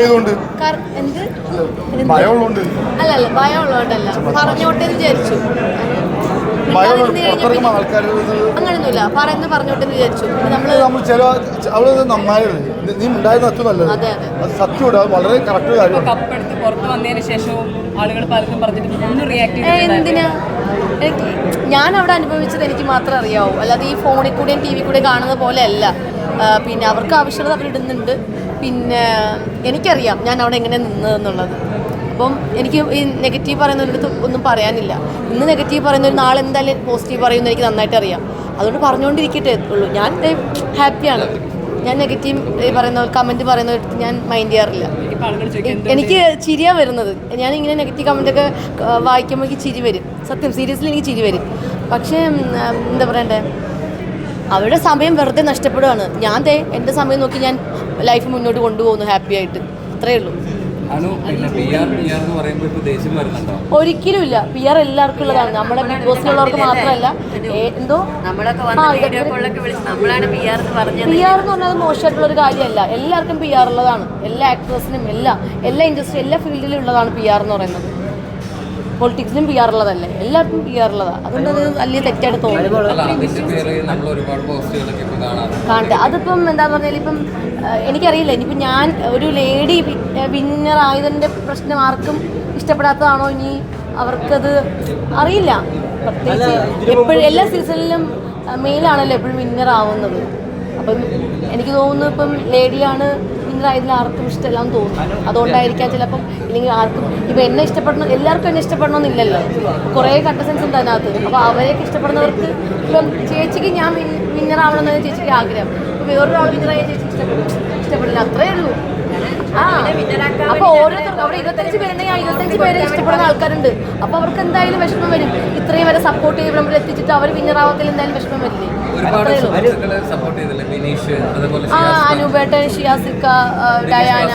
ചെയ്തുകൊണ്ട്. കർ- എന്ത്? എന്ത്? ഭയമുള്ളതുകൊണ്ട് അല്ല അല്ല ഭയം ഉള്ളതുകൊണ്ടല്ല പറഞ്ഞോട്ടെ വിചാരിച്ചു. പറഞ്ഞോട്ടെ വിചാരിച്ചു. നമ്മൾ ചില അവൾ നന്നായത് നീ ഉണ്ടായിരുന്ന അത്ര നല്ലത്. അതെ, വളരെ കറക്റ്റ് കാര്യം കപ്പെടുത്ത് പുറത്ത് വന്നതിന് ശേഷവും ആളുകൾ പലരും പറഞ്ഞിട്ട് ഒന്ന് റിയാക്ട് എന്തിനാ? എനിക്ക് ഞാൻ അവിടെ അനുഭവിച്ചത് എനിക്ക് മാത്രം അറിയാവൂ. അല്ലാതെ ഈ ഫോണിൽ കൂടെയും ടി വി കൂടെ കാണുന്ന പോലെ അല്ല. പിന്നെ അവർക്ക് ആവശ്യമുള്ളത് അവരിടുന്നുണ്ട്. പിന്നെ എനിക്കറിയാം ഞാൻ അവിടെ എങ്ങനെ നിന്നതെന്നുള്ളത്. അപ്പം എനിക്ക് ഈ നെഗറ്റീവ് പറയുന്നവരുടെ ഒന്നും പറയാനില്ല. ഇന്ന് നെഗറ്റീവ് പറയുന്നവർ നാളെ എന്തായാലും പോസിറ്റീവ് പറയുമെന്ന് എനിക്ക് നന്നായിട്ട് അറിയാം. അതുകൊണ്ട് പറഞ്ഞുകൊണ്ടിരിക്കട്ടെ ഉള്ളൂ. ഞാൻ ഹാപ്പിയാണ്. ഞാൻ നെഗറ്റീവ് പറയുന്ന കമന്റ് പറയുന്നവരടുത്ത് ഞാൻ മൈൻഡ് ചെയ്യാറില്ല. എനിക്ക് ചിരിയാ വരുന്നത്. ഞാൻ ഇങ്ങനെ നെഗറ്റീവ് കമന്റ് ഒക്കെ വായിക്കുമ്പോൾ എനിക്ക് ചിരി വരും. സത്യം സീരിയസ്ലി എനിക്ക് ചിരി വരും. പക്ഷേ എന്താ പറയണ്ടേ? അവരുടെ സമയം വെറുതെ നഷ്ടപ്പെടുകയാണ് ഞാൻ തേ എന്റെ സമയം നോക്കി ഞാൻ ലൈഫ് മുന്നോട്ട് കൊണ്ടുപോകുന്നു ഹാപ്പി ആയിട്ട്. അത്രയേ ഉള്ളൂ. ഒരിക്കലും ഇല്ല. പി ആർ എല്ലാവർക്കും ഉള്ളതാണ്. നമ്മുടെ ബിഗ് ബോസിലുള്ളവർക്ക് മാത്രമല്ല. എന്തോ? പി ആർ എന്ന് പറഞ്ഞാൽ മോശമായിട്ടുള്ള ഒരു കാര്യമല്ല. എല്ലാവർക്കും പി ആർ ഉള്ളതാണ്. എല്ലാ ആക്ടേഴ്സിനും എല്ലാ എല്ലാ ഇൻഡസ്ട്രി എല്ലാ ഫീൽഡിലും ഉള്ളതാണ് പി ആർ എന്ന് പറയുന്നത്. പൊളിറ്റിക്സിലും പി ആർ ഉള്ളതല്ലേ? എല്ലാവർക്കും പി ആർ ഉള്ളതാണ് അതുകൊണ്ട് അത് വലിയ തെറ്റായിട്ട് തോന്നുന്നു കാണട്ടെ അതിപ്പം എന്താ പറഞ്ഞാൽ ഇപ്പം എനിക്കറിയില്ല. ഇനിയിപ്പം ഞാൻ ഒരു ലേഡി വിന്നർ ആയതിന്റെ പ്രശ്നം ആർക്കും ഇഷ്ടപ്പെടാത്തതാണോ ഇനി അവർക്കത് അറിയില്ല. പ്രത്യേകിച്ച് എപ്പോഴും എല്ലാ സീസണിലും മെയിലാണല്ലോ എപ്പോഴും വിന്നർ ആവുന്നത്. അപ്പം എനിക്ക് തോന്നുന്നു ഇപ്പം ലേഡിയാണ് ആയതിൽ ആർക്കും ഇഷ്ടമല്ലാന്ന് തോന്നുന്നു അതുകൊണ്ടായിരിക്കാം ചിലപ്പം ഇല്ലെങ്കിൽ ആർക്കും ഇപ്പം എന്നെ ഇഷ്ടപ്പെടണം എല്ലാവർക്കും എന്നെ ഇഷ്ടപ്പെടണമെന്നില്ലല്ലോ. കുറേ കണ്ടസൻസ് ഉണ്ട് അതിനകത്ത്. അപ്പോൾ അവരെയൊക്കെ ഇഷ്ടപ്പെടുന്നവർക്ക് ഇപ്പം ചേച്ചിക്ക് ഞാൻ വിന്നർ ആവണമെന്നാണ് ചേച്ചിക്ക് ആഗ്രഹം. വേറൊരാൾ വിന്നറായ ചേച്ചി ഇഷ്ടപ്പെടും. ഇഷ്ടപ്പെടില്ല. അത്രേ ഉള്ളൂ. ആ. അപ്പോൾ ഓരോരുത്തർക്കും അവിടെ ഇരുപത്തഞ്ച് പേരുണ്ടെങ്കിൽ ആ ഇരുപത്തഞ്ച് പേരെ ഇഷ്ടപ്പെടുന്ന ആൾക്കാരുണ്ട്. അപ്പൊ അവർക്ക് എന്തായാലും വിഷമം വരും. ഇത്രയും വരെ സപ്പോർട്ട് ചെയ്ത് നമ്മൾ എത്തിച്ചിട്ട് അവർ വിന്നർ ആവത്തിൽ എന്തായാലും വിഷമം വരില്ലേ? ആ. അനുപേട്ടൻ ഷിയാസിക്ക ഡയാന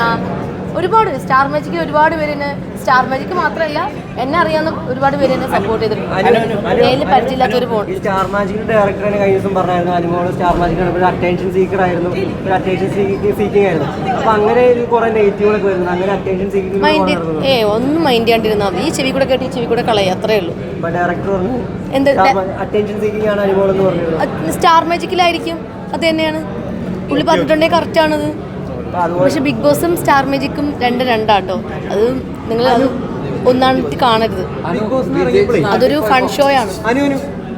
ഒരുപാട് സ്റ്റാർ മാജിക്കിൽ ഒരുപാട് പേര് എന്നെ സ്റ്റാർ മാജിക്ക് മാത്രമല്ല എന്നെ അറിയാവുന്ന ഒരുപാട് പേര് എന്നെ സപ്പോർട്ട് ചെയ്തിട്ടുണ്ട്. പരിചയമില്ലാത്ത ഒരു ഫോൺ സ്റ്റാർ മാജിക്കിന്റെ കഴിഞ്ഞ ദിവസം പറഞ്ഞായിരുന്നു അനുമോൾ സ്റ്റാർ ഒരു അറ്റൻഷൻ സീക്കർ ആയിരുന്നു ഒരു അറ്റൻഷൻ സീക്കിംഗ് ആയിരുന്നു. അപ്പൊ അങ്ങനെ ഒരു കുറെ നെഗറ്റീവുകളൊക്കെ വരുന്നു. അങ്ങനെ അറ്റൻഷൻ സീക്കിംഗ് മൈൻഡ് ഏ ഒന്നും മൈൻഡ് ചെയ്യാണ്ടിരുന്നാ ഈ ചെവി കൂടെ കേട്ട് ഈ ചെവി കൂടെ കളയ അത്രേ ഉള്ളൂ. ഡയറക്ടർ പറഞ്ഞു എന്താ അറ്റൻഷൻ സീക്കിംഗ് ആണ് അനുമോൾ എന്ന് പറഞ്ഞത് സ്റ്റാർ മാജിക്കിലായിരിക്കും അത് തന്നെയാണ്. പുള്ളി പറഞ്ഞിട്ടുണ്ടെങ്കിൽ അപ്പൊ അതുപോലെ പക്ഷെ ബിഗ് ബോസും സ്റ്റാർ മ്യൂജിക്കും രണ്ട് രണ്ടാട്ടോ. അത് നിങ്ങൾ അത് ഒന്നാമത്തെ കാണരുത്. അതൊരു ഫൺ ഷോ ആണ്.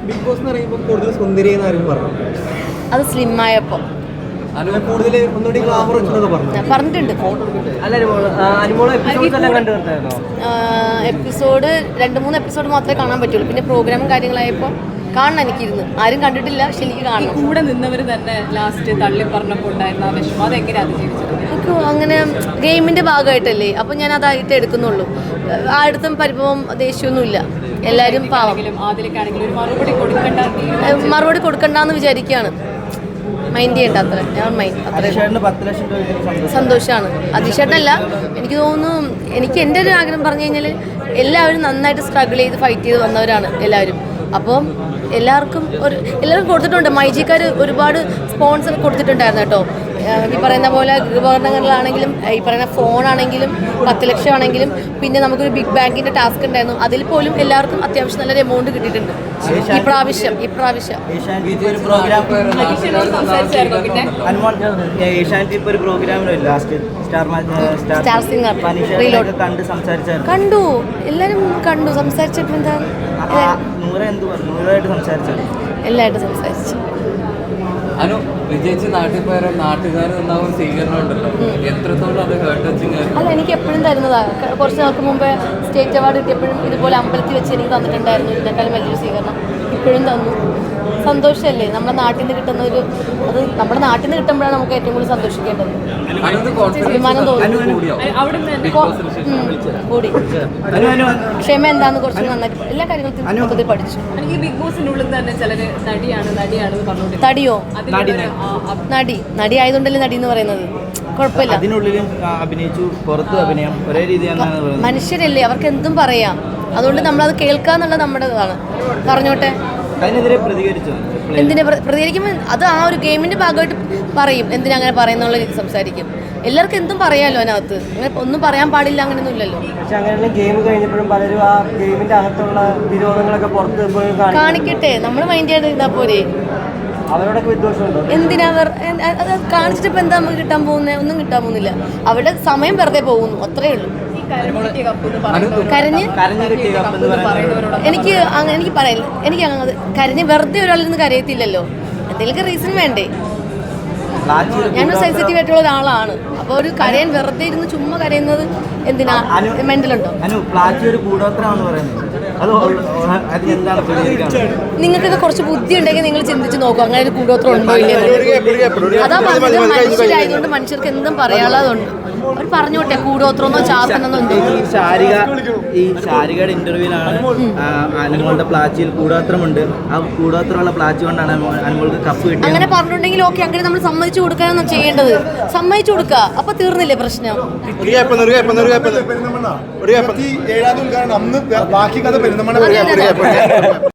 ബിഗ് ബോസ് എന്ന് പറയുമ്പോൾ കൂടുതൽ സുന്ദരി പറഞ്ഞു? അത് സ്ലിം ആയപ്പോൾ അനു കൂടുതൽ ഒന്നുകൂടി ഗ്ലാമർ വെച്ചെന്നൊക്കെ പറഞ്ഞു? പറഞ്ഞിട്ടുണ്ട്. എപ്പിസോഡ് രണ്ട് മൂന്ന് എപ്പിസോഡ് മാത്രമേ കാണാൻ പറ്റുള്ളൂ. പിന്നെ പ്രോഗ്രാമും കാര്യങ്ങളായപ്പോൾ കാണണം എനിക്കിരുന്ന്. ആരും കണ്ടിട്ടില്ല പക്ഷെ എനിക്ക് കാണണം. കൂടെ നിന്നവർ തന്നെ ലാസ്റ്റ് തള്ളി പറഞ്ഞപ്പോൾ ഉണ്ടായിരുന്ന ആ വിഷമം. അതെങ്ങനെ അതിജീവിച്ചത്? എനിക്ക് അങ്ങനെ ഗെയിമിന്റെ ഭാഗമായിട്ടല്ലേ. അപ്പോൾ ഞാൻ അതായിട്ട് എടുക്കുന്നുള്ളൂ. ആടുത്തും പരിഭവം ദേഷ്യമൊന്നുമില്ല. എല്ലാവരും പാവം. മറുപടി കൊടുക്കേണ്ട മറുപടി കൊടുക്കണ്ടെന്ന് വിചാരിക്കുകയാണ്. മൈൻഡ് ചെയ്യണ്ട അത്ര. ഞാൻ മൈൻഡ് അത്ര. സന്തോഷമാണ് അതിശേട്ടനല്ല എനിക്ക് തോന്നുന്നു എനിക്ക് എന്റെ ഒരു ആഗ്രഹം പറഞ്ഞു കഴിഞ്ഞാൽ എല്ലാവരും നന്നായിട്ട് സ്ട്രഗിൾ ചെയ്ത് ഫൈറ്റ് ചെയ്ത് വന്നവരാണ് എല്ലാവരും. അപ്പം എല്ലാവർക്കും ഒരു എല്ലാവർക്കും കൊടുത്തിട്ടുണ്ട്. മൈജിക്കാർ ഒരുപാട് സ്പോൺസർ കൊടുത്തിട്ടുണ്ടായിരുന്നു കേട്ടോ. ഈ പറയുന്ന പോലെ ഗൃഹോപകരണങ്ങളിലാണെങ്കിലും ഈ പറയുന്ന ഫോണാണെങ്കിലും പത്ത് ലക്ഷം ആണെങ്കിലും പിന്നെ നമുക്കൊരു ബിഗ് ബാങ്കിന്റെ ടാസ്ക് ഉണ്ടായിരുന്നു. അതിൽ പോലും എല്ലാവർക്കും അത്യാവശ്യം നല്ലൊരു എമൗണ്ട് കിട്ടിയിട്ടുണ്ട്. ഇപ്രാവശ്യം ഇപ്രാവശ്യം സ്റ്റാർ സിംഗർ. കണ്ട് സംസാരിച്ചായിരുന്നു. കണ്ടു. എല്ലാരും കണ്ടു. സംസാരിച്ചിട്ട് എന്താ? എല്ലായിട്ട് സംസാരിച്ചു. അനു വിജയിച്ച് നാട്ടിൽ പോയ നാട്ടുകാർ നന്നാവും സ്വീകരണം ഉണ്ടല്ലോ. എത്രത്തോളം അത് ഹേർട്ട് ടച്ചിങ് അല്ല എനിക്ക് എപ്പോഴും തരുന്നതാണ് കുറച്ച് നാൾക്ക് മുമ്പ് സ്റ്റേറ്റ് അവാർഡ് കിട്ടിയപ്പോഴും ഇതുപോലെ അമ്പലത്തിൽ വെച്ച് എനിക്ക് തന്നിട്ടുണ്ടായിരുന്നു ഇതിനേക്കാളും വലിയൊരു സ്വീകരണം. ഇപ്പോഴും തന്നു. സന്തോഷമല്ലേ? നമ്മുടെ നാട്ടിൽ നിന്ന് കിട്ടുന്ന ഒരു അത് നമ്മുടെ നാട്ടിൽ നിന്ന് കിട്ടുമ്പോഴാണ് നമുക്ക് ഏറ്റവും കൂടുതൽ സന്തോഷിക്കേണ്ടത്. അഭിമാനം തോന്നുന്നു കൂടി. ക്ഷമ എന്താന്ന് കുറച്ച് നന്നായിട്ട് എല്ലാ കാര്യങ്ങളും മൊത്തത്തിൽ പഠിച്ചു. എനിക്ക് ബിഗ് ബോസിനുള്ളിൽ തന്നെ ചിലര് നടിയാണ് നടിയാണെന്ന് പറഞ്ഞു തടിയോ നടി നടി. ആയതുകൊണ്ടല്ലേ നടി എന്ന് പറയുന്നത്? കുഴപ്പമില്ല. അതിനുള്ളിലും അഭിനയിച്ചു. പുറത്തും അഭിനയം. ഒരേ രീതിയാണെന്നാണ് പറയുന്നത്. മനുഷ്യരല്ലേ? അവർക്ക് എന്തും പറയാം. അതുകൊണ്ട് നമ്മളത് അത് കേൾക്കാന്നുള്ള നമ്മുടെ ഇതാണ്. പറഞ്ഞോട്ടെ. എന്തിനാ പ്ര- പ്രതികരിക്കുമ്പോൾ അത് ആ ഒരു ഗെയിമിന്റെ ഭാഗമായിട്ട് പറയും. എന്തിനാ അങ്ങനെ പറയുന്നുള്ള സംസാരിക്കും. എല്ലാവർക്കും എന്തും പറയാമല്ലോ അതിനകത്ത്. അങ്ങനെ ഒന്നും പറയാൻ പാടില്ല അങ്ങനെയൊന്നും ഇല്ലല്ലോ. പക്ഷെ അങ്ങനെയുള്ള ഗെയിം കഴിഞ്ഞപ്പോഴും പലരും ആ ഗെയിമിന്റെ അകത്തുള്ള വിരോധങ്ങളൊക്കെ പുറത്ത് കാണിക്കട്ടെ. നമ്മൾ മൈൻഡ് ചെയ്യാതെ ഇരുന്നാ പോരെ. അവരോടൊക്കെ വിദ്വേഷമുണ്ടോ? എന്തിനാ കാണിച്ചിട്ട് ഇപ്പൊ എന്താ നമുക്ക് കിട്ടാൻ പോകുന്നത് ഒന്നും കിട്ടാൻ പോകുന്നില്ല. അവരുടെ സമയം വെറുതെ പോകുന്നു. അത്രേ ഉള്ളൂ. കരഞ്ഞു എനിക്ക് എനിക്ക് പറയില്ല? എനിക്ക് അങ്ങനെ കരഞ്ഞ് വെറുതെ ഒരാളിൽ നിന്ന് കരയത്തില്ലല്ലോ. എന്തെങ്കിലും റീസൺ വേണ്ടേ? ഞാൻ സെൻസിറ്റീവ് ആയിട്ടുള്ള ഒരാളാണ്. അപ്പൊ ഒരു കരയാൻ വെറുതെ ഇരുന്ന് ചുമ്മാ കരയുന്നത് എന്തിനാ? മെന്റലുണ്ടോ നിങ്ങൾക്കൊക്കെ കുറച്ച് ബുദ്ധി ഉണ്ടെങ്കിൽ നിങ്ങൾ ചിന്തിച്ച് നോക്കും. അങ്ങനെ ഒരു കൂടോത്രം ഉണ്ടോ ഇല്ലേ അതാ പറഞ്ഞത് മനുഷ്യരായതുകൊണ്ട് മനുഷ്യർക്ക് എന്തും പറയാനുള്ളതുണ്ട് അവർ പറഞ്ഞോട്ടെ കൂടോത്രമെന്നോ ചാർത്തനെന്നോ എന്തോ ഈ ശാരിക ഈ ശാരികയുടെ ഇന്റർവ്യൂലാണ് അനുമോളുടെ പ്ലാച്ചിയിൽ കൂടോത്രമുണ്ട്. ആ കൂടോത്രമുള്ള പ്ലാച്ചി കൊണ്ടാണ് അനുമോൾ- അനുമോൾക്ക് കപ്പ് കിട്ടിയത്. അങ്ങനെ പറഞ്ഞിട്ടുണ്ടെങ്കിൽ ഓക്കെ അങ്ങനെ നമ്മൾ സമ്മതിച്ചു കൊടുക്കാനാണ് ചെയ്യേണ്ടത്. സമ്മതിച്ചു കൊടുക്കുക അപ്പൊ തീർന്നില്ലേ പ്രശ്നം? ഏഴാം അന്ന് ബാക്കി കഥ പെരുന്തമണ്ണ